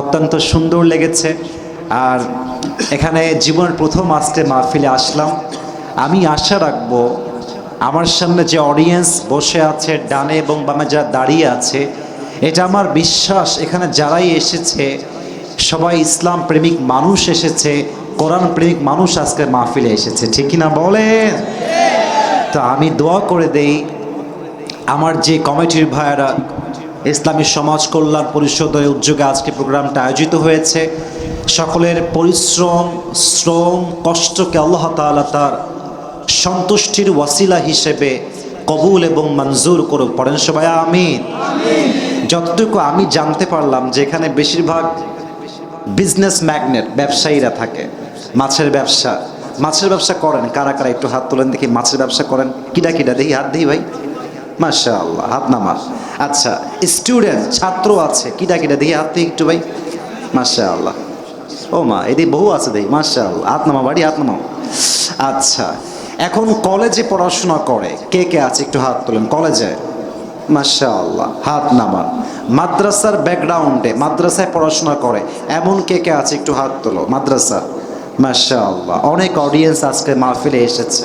অত্যন্ত সুন্দর লেগেছে। আর এখানে জীবনের প্রথম আজকে মাহফিলে আসলাম। আমি আশা রাখব আমার সামনে যে অডিয়েন্স বসে আছে, ডানে এবং বামে যারা দাঁড়িয়ে আছে, এটা আমার বিশ্বাস, এখানে যারাই এসেছে, সবাই ইসলাম প্রেমিক মানুষ এসেছে, কোরআন প্রেমিক মানুষ আজকে মাহফিলে এসেছে। ঠিক কিনা বলেন? তো আমি দোয়া করে দেই, আমার যে কমিটির ভাইয়েরা ইসলামী সমাজ কল্যাণ পরিষদের উদ্যোগে আজকে প্রোগ্রামটা আয়োজিত হয়েছে। সকলের পরিশ্রম শ্রম কষ্টকে আল্লাহ তাআলা তার সন্তুষ্টির ওয়াসিলা হিসেবে কবুল এবং মঞ্জুর করুক। পড়েন সবাই আমিন। যতটুকু আমি জানতে পারলাম যে এখানে বেশিরভাগ বিজনেস ম্যাগনেট ব্যবসায়ীরা থাকে মাছের ব্যবসা। মাছের ব্যবসা করেন কারা কারা? একটু হাত তোলেন দেখি মাছের ব্যবসা করেন। কিডা কিডা দেখি হাত দিই ভাই। মাশা আল্লাহ হাত নামার আচ্ছা স্টুডেন্ট ছাত্র আছে। কিটা কিটা দেখি হাত একটু ভাই। মাশা আল্লাহ ও মা এদিকে বহু আছে দেখি মাশা আল্লাহ হাত নামা বাড়ি হাত নামাও। আচ্ছা এখন কলেজে পড়াশোনা করে, কে কে আছে? একটু হাত তোলেন, কলেজে? মাশা আল্লাহ হাত নামান। মাদ্রাসার ব্যাকগ্রাউন্ডে মাদ্রাসায় পড়াশোনা করে, এমন কে কে আছে? একটু হাত তোলো, মাদ্রাসা। মাশা আল্লাহ অনেক অডিয়েন্স আজকে মাহফিলে এসেছে।